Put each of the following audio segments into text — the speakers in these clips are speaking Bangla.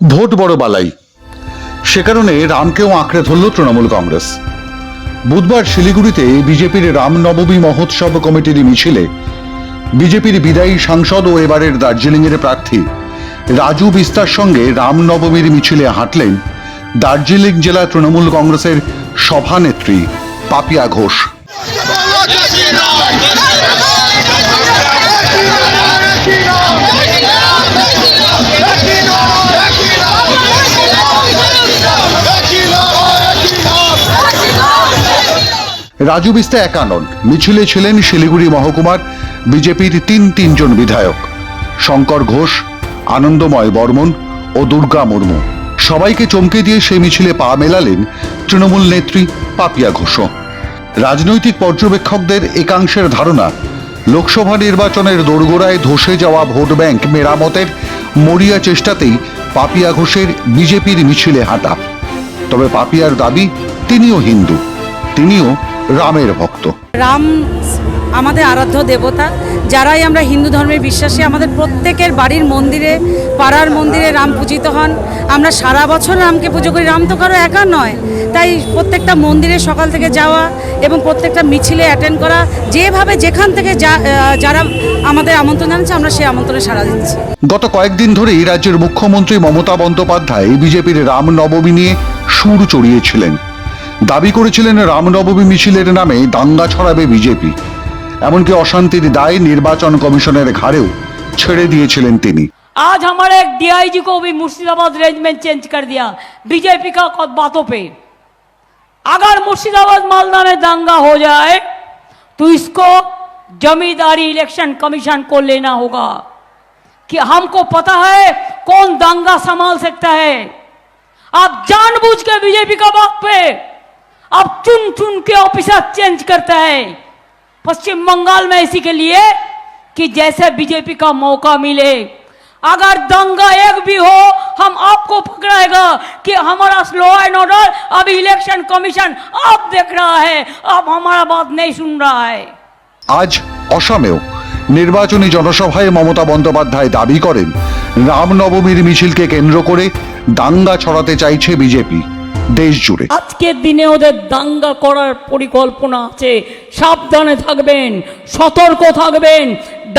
ভোট বড় বালাই সে কারণে রামকেও আঁকড়ে ধরল তৃণমূল কংগ্রেস বুধবার শিলিগুড়িতে বিজেপির রামনবমী মহোৎসব কমিটির মিছিলে বিজেপির বিদায়ী সাংসদ ও এবারের দার্জিলিংয়ের প্রার্থী রাজু বিস্তার সঙ্গে রামনবমীর মিছিলে হাঁটলেন দার্জিলিং জেলা তৃণমূল কংগ্রেসের সভানেত্রী পাপিয়া ঘোষ রাজু বিস্তা একা নন মিছিলে ছিলেন শিলিগুড়ি মহকুমার বিজেপির তিন তিনজন বিধায়ক। শঙ্কর ঘোষ, আনন্দময় বর্মন ও দুর্গা মুর্মু। সবাইকে চমকে দিয়ে সেই মিছিলে পা মেলালেন তৃণমূল নেত্রী পাপিয়া ঘোষও। রাজনৈতিক পর্যবেক্ষকদের একাংশের ধারণা, লোকসভা নির্বাচনের দোরগোড়ায় ধসে যাওয়া ভোট ব্যাংক মেরামতের মরিয়া চেষ্টাতেই পাপিয়া ঘোষের বিজেপির মিছিলে হাঁটা। তবে পাপিয়ার দাবি, তিনিও হিন্দু। তিনিও রামের ভক্ত। রাম আমাদের আরাধ্য দেবতা যারাই আমরা হিন্দু ধর্মের বিশ্বাসী আমাদের প্রত্যেকের বাড়ির মন্দিরে পাড়ার মন্দিরে রাম পূজিত হন। আমরা সারা বছর রামকে পুজো করি। রাম তো কারও একা নয়। তাই প্রত্যেকটা মন্দিরে সকাল থেকে যাওয়া এবং প্রত্যেকটা মিছিলে অ্যাটেন্ড করা যেভাবে যেখান থেকে যা- যারা আমাদের আমন্ত্রণ জানাচ্ছে আমরা সেই আমন্ত্রণে সাড়া দিচ্ছি। গত কয়েকদিন ধরেই রাজ্যের মুখ্যমন্ত্রী মমতা বন্দ্যোপাধ্যায় বিজেপির রামনবমী নিয়ে সুর চড়িয়েছিলেন। দাবি করেছিলেন রামনবমী মিছিলের নামে দাঙ্গা ছড়াবে বিজেপি এমনকি অশান্তির দায় নির্বাচন কমিশনের ঘাড়েও ছেড়ে দিয়েছিলেন তিনি आज हमारे एक डीआईजी को भी मुर्शिदाबाद रेंज में चेंज कर दिया बीजेपी का कुछ बातों पे अगर मुर्शिदाबाद मालदा में दंगा हो जाए तो इसको जमींदारी इलेक्शन कमीशन को लेना होगा कि हमको पता है कौन दंगा संभाल सकता है आप जानबूझ के बीजेपी का बात पे आप चुन चुन के ऑफिसर चेंज करता है पश्चिम बंगाल में इसी के लिए कि जैसे बीजेपी का मौका मिले अगर दंगा एक भी हो हम आपको पकड़ाएगा कि हमारा स्लो एंड ऑर्डर अभी इलेक्शन कमीशन आप देख रहा है अब हमारा बात नहीं सुन रहा है আজ অসমেও নির্বাচনী জনসভায় মমতা বন্দ্যোপাধ্যায় দাবি করেন রামনবমীর মিছিলকে কেন্দ্র করে দাঙ্গা ছড়াতে চাইছে বিজেপি দেশ জুড়ে আজকের দিনে ওদের দাঙ্গা করার পরিকল্পনা আছে। সাবধানে থাকবেন সতর্ক থাকবেন।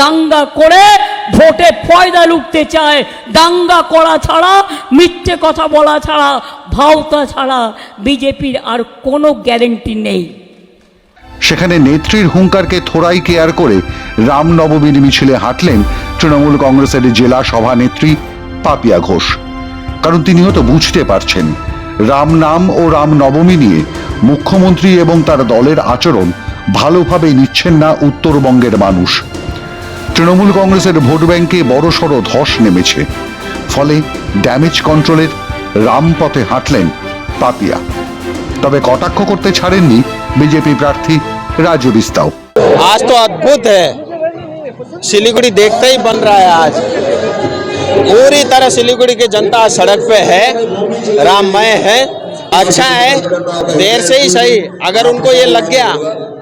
দাঙ্গা করে ভোটে ফয়দা লুটতে চায়। দাঙ্গা করা ছাড়া মিথ্যে কথা বলা ছাড়া ভাওতা ছাড়া বিজেপির আর কোনো গ্যারেন্টি নেই। সেখানে নেত্রীর হুঙ্কারকে থোড়াই কেয়ার করে রামনবমীর মিছিলে হাঁটলেন তৃণমূল কংগ্রেসের জেলা সভানেত্রী পাপিয়া ঘোষ। কারণ তিনিও তো বুঝতে পারছেন রাম নাম ও রাম নবমী নিয়ে মুখ্যমন্ত্রী এবং তার দলের আচরণ ভালোভাবে নিচ্ছেন না উত্তরবঙ্গের মানুষ তৃণমূল কংগ্রেসের ভোট ব্যাংকে বড়সড় ধস নেমেছে ফলে ড্যামেজ কন্ট্রোলের রামপথে হাঁটলেন পাপিয়া তবে কটাক্ষ করতে ছাড়েননি বিজেপি প্রার্থী রাজু বিস্তাও आज तो अद्भुत है सिलीगुड़ी देखते ही बन रहा है आज पूरी तरह सिलीगुड़ी की जनता आज सड़क पे है राममय है अच्छा है देर से ही सही अगर उनको ये लग गया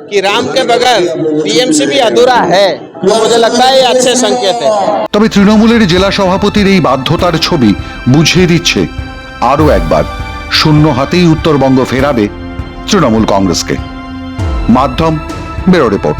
कि राम के बगैर टीएमसी भी अधूरा है तो मुझे लगता है ये अच्छे संकेत है তবে তৃণমূলের জেলা সভাপতির এই বাধ্যতার ছবি বুঝিয়ে দিচ্ছে আরও একবার শূন্য হাতেই উত্তরবঙ্গ ফেরাবে তৃণমূল কংগ্রেসকে মাধ্যম ব্যুরো রিপোর্ট